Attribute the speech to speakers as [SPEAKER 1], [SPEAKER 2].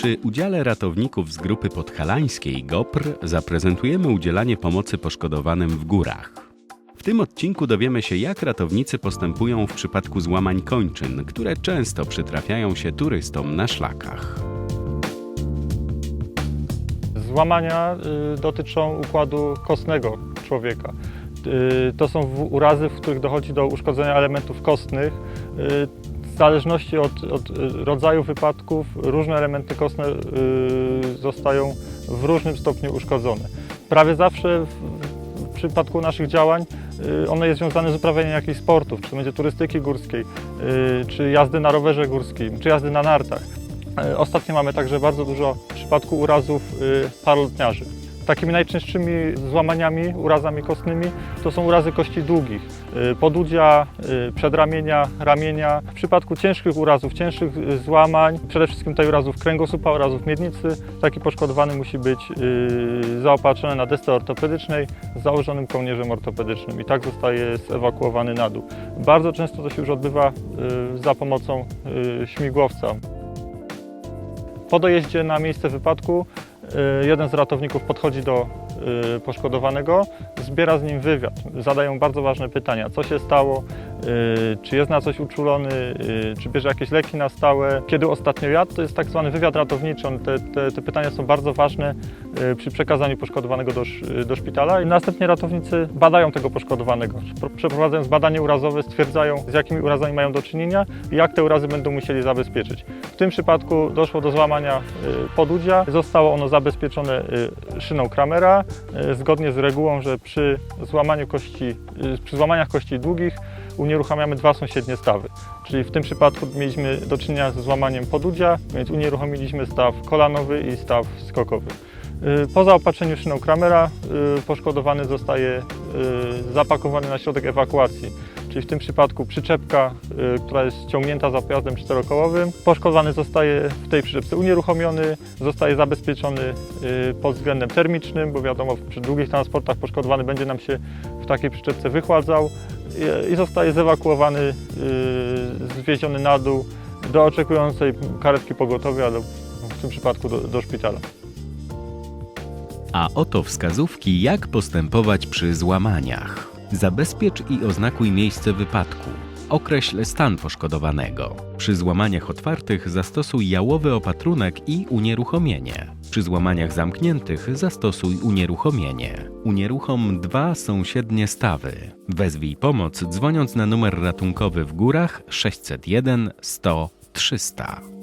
[SPEAKER 1] Przy udziale ratowników z grupy podhalańskiej GOPR zaprezentujemy udzielanie pomocy poszkodowanym w górach. W tym odcinku dowiemy się, jak ratownicy postępują w przypadku złamań kończyn, które często przytrafiają się turystom na szlakach.
[SPEAKER 2] Złamania y, dotyczą układu kostnego człowieka. Y, to są w- urazy, w których dochodzi do uszkodzenia elementów kostnych. Y, zależności od, od y, rodzaju wypadków różne elementy kostne y, zostają w różnym stopniu uszkodzone. Prawie zawsze w, przypadku naszych działań y, one jest związane z uprawianiem jakichś sportów, czy to będzie turystyki górskiej, czy jazdy na rowerze górskim, czy jazdy na nartach. Ostatnio mamy także bardzo dużo przypadku urazów y, parolotniarzy. Takimi najczęstszymi złamaniami, urazami kostnymi to są urazy kości długich, y, podudzia, y, przedramienia, ramienia. W przypadku ciężkich urazów, cięższych y, złamań, przede wszystkim tutaj urazów kręgosłupa, urazów miednicy, taki poszkodowany musi być zaopatrzony na desce ortopedycznej z założonym kołnierzem ortopedycznym i tak zostaje zewakuowany na dół. Bardzo często to się już odbywa za pomocą śmigłowca. Po dojeździe na miejsce wypadku jeden z ratowników podchodzi do y, poszkodowanego, zbiera z nim wywiad. Zadają bardzo ważne pytania. Co się stało? y, Czy jest na coś uczulony? y, Czy bierze jakieś leki na stałe? Kiedy ostatnio jadł? To jest tak zwany wywiad ratowniczy. Te, te, te pytania są bardzo ważne y, przy przekazaniu poszkodowanego do, do szpitala. I następnie ratownicy badają tego poszkodowanego. Pro- Przeprowadzając badanie urazowe stwierdzają, z jakimi urazami mają do czynienia i jak te urazy będą musieli zabezpieczyć. W tym przypadku doszło do złamania y, podudzia. Zostało ono zabezpieczone y, szyną Kramera, y, zgodnie z regułą, że przy złamaniu kości, y, przy złamaniach kości długich unieruchamiamy dwa sąsiednie stawy. Czyli w tym przypadku mieliśmy do czynienia ze złamaniem podudzia, więc unieruchomiliśmy staw kolanowy i staw skokowy. Y, Po zaopatrzeniu szyną Kramera y, poszkodowany zostaje y, zapakowany na środek ewakuacji, czyli w tym przypadku przyczepka, która jest ciągnięta za pojazdem czterokołowym. Poszkodowany zostaje w tej przyczepce unieruchomiony, zostaje zabezpieczony pod względem termicznym, bo wiadomo, przy długich transportach poszkodowany będzie nam się w takiej przyczepce wychładzał i- zostaje zewakuowany, zwieziony na dół do oczekującej karetki pogotowia, w tym przypadku do, do szpitala.
[SPEAKER 1] A oto wskazówki, jak postępować przy złamaniach. Zabezpiecz i oznakuj miejsce wypadku. Określ stan poszkodowanego. Przy złamaniach otwartych zastosuj jałowy opatrunek i unieruchomienie. Przy złamaniach zamkniętych zastosuj unieruchomienie. Unieruchom dwa sąsiednie stawy. Wezwij pomoc dzwoniąc na numer ratunkowy w górach 601 100 300.